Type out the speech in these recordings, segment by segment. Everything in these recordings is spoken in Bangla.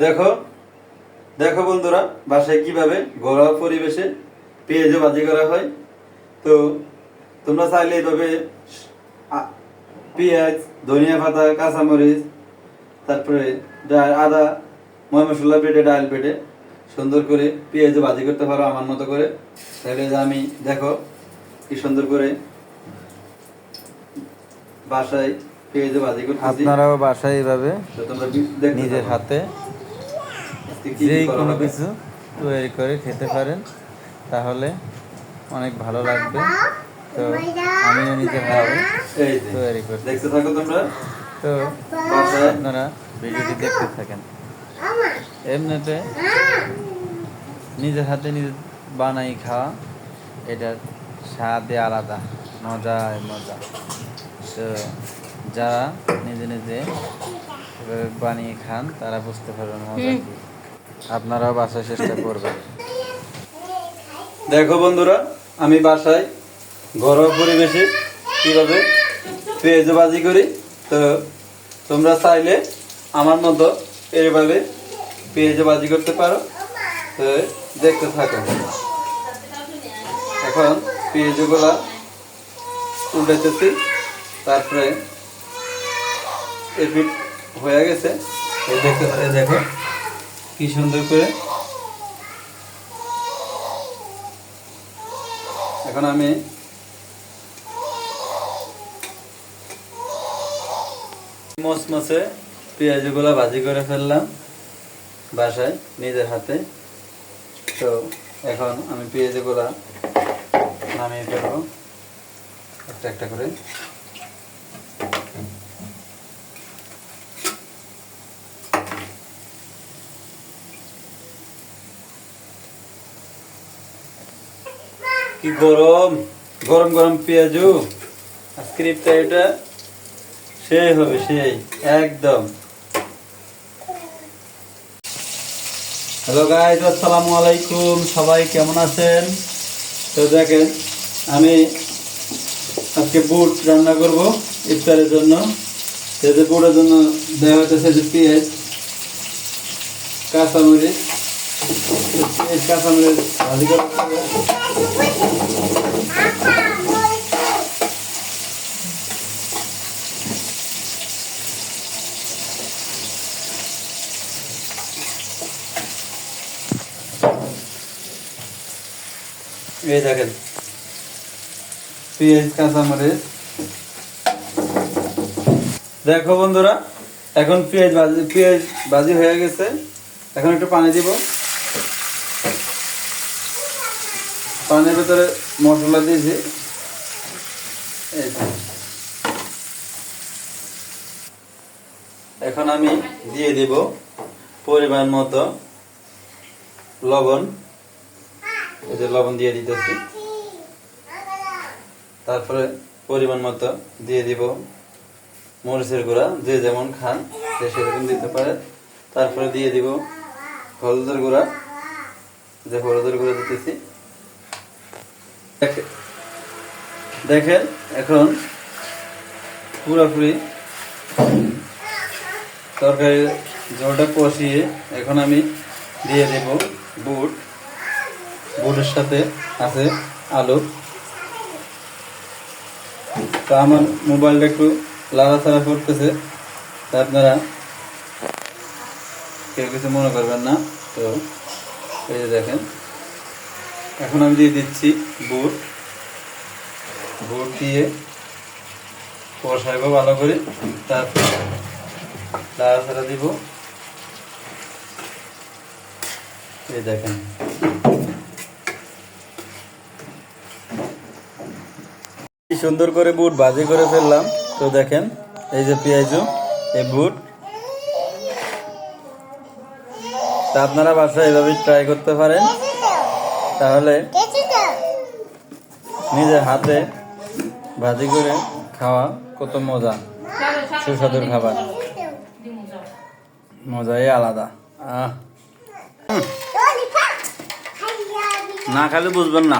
দেখো দেখো বন্ধুরা বাসায় কীভাবে ঘরোয়া পরিবেশে পেঁয়াজও ভাজি করা হয়। তো তোমরা চাইলে এইভাবে পেঁয়াজ ধনিয়া পাতা কাঁচামরিচ তারপরে আদা ময় মশলা পেটে ডাল পেটে সুন্দর করে পেঁয়াজও ভাজি করতে পারো আমার মতো করে। তাহলে যে আমি দেখো কি সুন্দর করে বাসায় পেঁয়াজও ভাজি করতেছি। আপনারাও বাসায় এইভাবে নিজের হাতে করা কোনো কিছু তৈরি করে খেতে পারেন তাহলে অনেক ভালো লাগবে। তো আমিও নিজের এই তৈরি করছি দেখতে থাকো তোমরা। তো আপনারা ভিডিওটি দেখতে থাকেন। এমনিতে নিজের হাতে নিজে বানাই খাওয়া এটার স্বাদে আলাদা মজায় মজা। তো যারা নিজে নিজে বানিয়ে খান তারা বুঝতে পারবেন মজা কি। আপনারাও বাসায় চেষ্টা করবেন। দেখো বন্ধুরা, আমি বাসায় ঘরোয়া পরিবেশে কীভাবে পেঁয়াজ বাজি করি, তো তোমরা চাইলে আমার মতো এইভাবে পেঁয়াজ বাজি করতে পারো, তো দেখতে থাকো। এখন পেঁয়াজগুলা উল্টাইতেছি তারপরে এপিট হয়ে গেছে দেখতে দেখো। কি সুন্দর করে? এখন আমি মসমসে পেঁয়াজগুলো ভাজি করে ফেললাম বাসায়, নিজের হাতে। তো এখন আমি পেঁয়াজগুলা নামিয়ে ফেলব। একটা একটা করে। কি গরম? গরম গরম পেঁয়াজু। আজকের ইফতারিটা সেই হবে, সেই, একদম। হ্যালো গাইজ আসসালামু আলাইকুম। সবাই কেমন আছেন? তো দেখেন, আমি আজকে বুট রান্না করব ইফতারের জন্য। যেতে বুটের জন্য দেওয়া হইতেছে যে পেঁয়াজ, কাঁচামরিচ হবে এই দেখেন। পেঁয়াজ, কাঁচামরিচ। দেখো বন্ধুরা, এখন পেঁয়াজ ভাজি পেঁয়াজ ভাজি হয়ে গেছে। এখন একটু পানি দিব। পানির ভেতরে মশলা দিয়েছি। এখন আমি দিয়ে দিব পরিমাণ মতো লবণ। যে লবণ দিয়ে দিতেছি। তারপরে পরিমাণ মতো দিয়ে দিব মরিচের গুঁড়া, যে যেমন খান সে সেরকম দিতে পারে তারপরে দিয়ে দিব হলুদের গুঁড়া, যে হলুদের গুঁড়া দিতেছি। দেখেন, এখন পুরোপুরি তরকারি জলটা কষিয়ে এখন আমি দিয়ে দেব বুট। বুটের সাথে আছে আলু। তো আমার মোবাইলটা একটু লাড়াচাড়া করতেছে, তা আপনারা কেউ কিছু মনে করবেন না। তো এই যে দেখেন। এখন আমি দিয়ে দিচ্ছি বুট বুট দিয়ে কষাইবো ভালো করে। তারপর লাড়াচাড়া দিব। এই দেখেন। সুন্দর করে বুট ভাজি করে ফেললাম। তো দেখেন, এই যে পেঁয়াজু, এই বুট তা আপনারা বাসায় এভাবে ট্রাই করতে পারেন। তাহলে নিজের হাতে ভাজি করে খাওয়া কত মজা সুস্বাদুর খাবার। মজাই আলাদা। না খালে বুঝবেন না।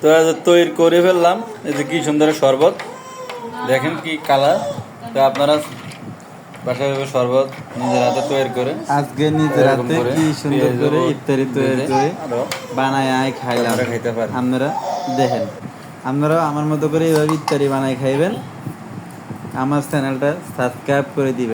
তো তৈরি করে ফেললাম এই যে কি সুন্দর শরবত দেখেন কি কালার তো আপনারা বাসায় শরবত নিজের হাতে তৈরি করে। আজকে নিজের হাতে কি সুন্দর করে ইফতারি তৈরি করে বানায় আয় খাইলাম। খাইতে পারেন। আপনারা দেখেন। আপনারা আমার মতো করে এইভাবে ইফতারি বানাই খাইবেন। আমার চ্যানেলটা সাবস্ক্রাইব করে দিবেন।